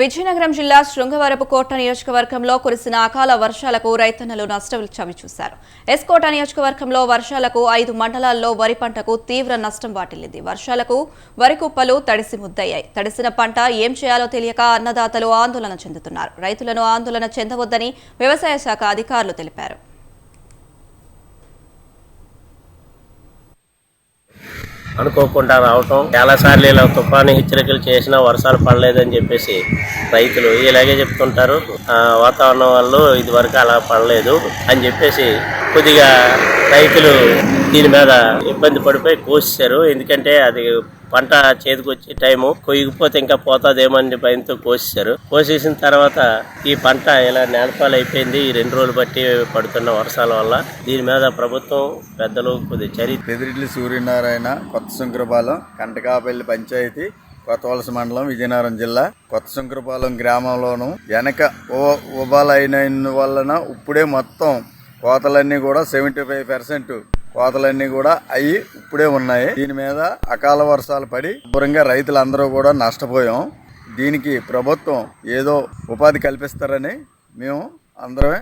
విజయనగరం జిల్లా శృంగవరపు కోట నియోజకవర్గంలో కురిసిన అకాల వర్షాలకు రైతన్నలు నష్టం చవిచూశారు ఎస్కోట నియోజకవర్గంలో వర్షాలకు ఐదు మండలాల్లో వరి పంటకు తీవ్ర నష్టం వాటిల్లింది. వర్షాలకు వరి కుప్పలు తడిసి ముద్దయ్యాయి. తడిసిన పంట ఏం చేయాలో తెలియక అన్నదాతలు ఆందోళన చెందుతున్నారు. రైతులను ఆందోళన చెందవద్దని వ్యవసాయ శాఖ అధికారులు తెలిపారు. అనుకోకుండా రావటం. చాలా సార్లు ఇలా తుఫాను హెచ్చరికలు చేసినా వర్షాలు పడలేదని చెప్పేసి రైతులు ఇలాగే చెప్తుంటారు. వాతావరణం వల్ల ఇది వరకు అలా పడలేదు అని చెప్పేసి కొద్దిగా రైతులు దీని మీద ఇబ్బంది పడిపోయి కోసారు ఎందుకంటే అది పంట చేతికొచ్చే టైము కొయ్యకపోతే ఇంకా పోతాదేమో అని భయంతో కోసేశారు. కోసేసిన తర్వాత ఈ పంట ఇలా నేలపాలు అయిపోయింది ఈ రెండు రోజులు బట్టి పడుతున్న వర్షాల వల్ల దీని మీద ప్రభుత్వం పెద్దలు కొద్ది చర్య పెదిరిడ్లి సూర్యనారాయణ కొత్త శంకరపాలెం కంటకాపల్లి పంచాయతీ కొత్త వలస మండలం విజయనగరం జిల్లా కొత్త శంకరపాలెం గ్రామంలోను వెనక ఉబాలైన వలన ఇప్పుడే మొత్తం కోతలన్నీ కూడా సెవెంటీ ఫైవ్ పర్సెంట్ కోతలన్నీ కూడా అవి ఇప్పుడే ఉన్నాయి. దీని మీద అకాల వర్షాలు పడి దూరంగా రైతులందరూ కూడా నష్టపోయాం. దీనికి ప్రభుత్వం ఏదో ఉపాధి కల్పిస్తారని మేము అందరమే